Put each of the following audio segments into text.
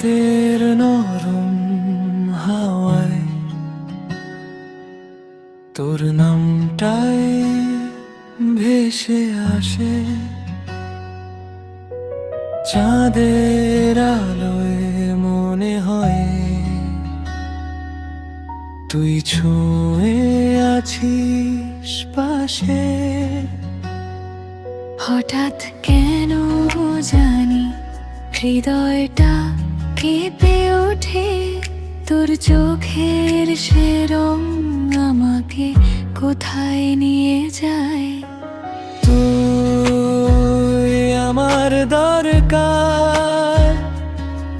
রাতের নরম হাওয়ায় তোর নামটাই ভেসে আসে। চাঁদের আলোয় মনে হয় তুই ছুঁয়ে আছিস পাশে। হঠাৎ কেন জানি হৃদয়টা কেঁপে ওঠে তোর চোখের সে রং আমাকে কোথায় নিয়ে যায়? তুই আমার দরকার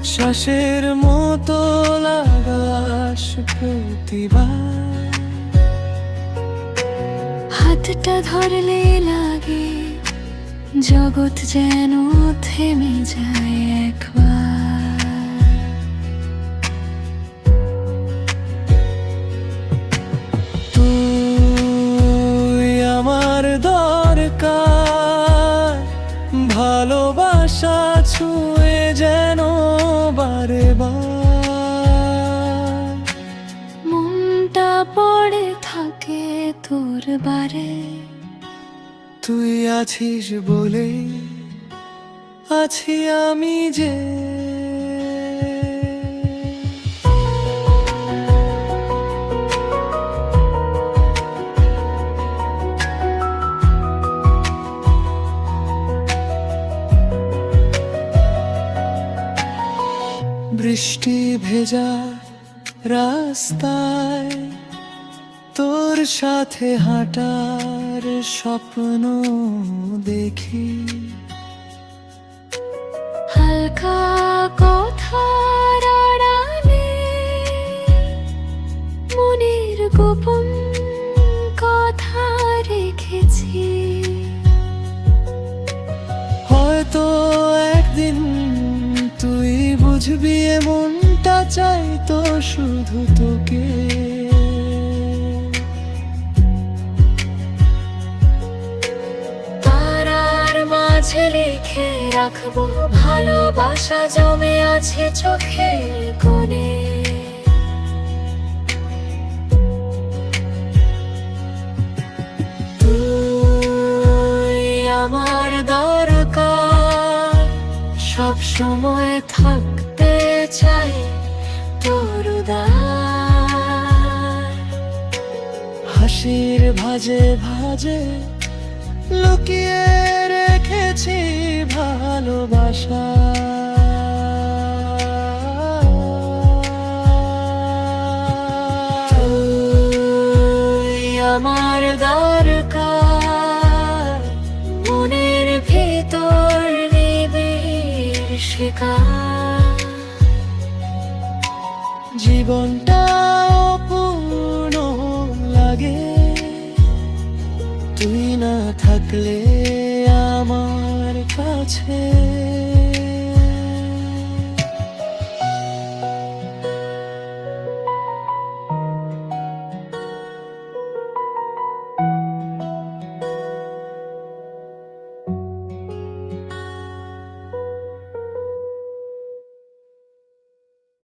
শ্বাসের মতো লাগাস প্রতিবার। হাতটা ধরলে লাগে জগৎ যেন থেমে যায় একবার। দরকার ভালোবাসা ছুঁয়ে যেন বারে বার। মনটা পড়ে থাকে তোর বারে। তুই আছিস বলে আছি আমি যে বৃষ্টি ভেজা রাস্তায় তোর সাথে হাঁটার স্বপ্ন দেখি। হালকা কথার আড়ালে মনের গোপন কথা রেখেছি। হয়তো বুঝবি মনটা চাই তো শুধু তোকে। তারার মাঝে লিখে রাখব, ভালোবাসা জমে আছে চোখে কোণে। সময় থাকতে চাই তোর হাসির ভাজে ভাজে লুকিয়ে রেখেছি ভালোবাসা। নিবিড় জীবনটা অপূর্ণ লাগে। তুই না থাকলে আমার কাছে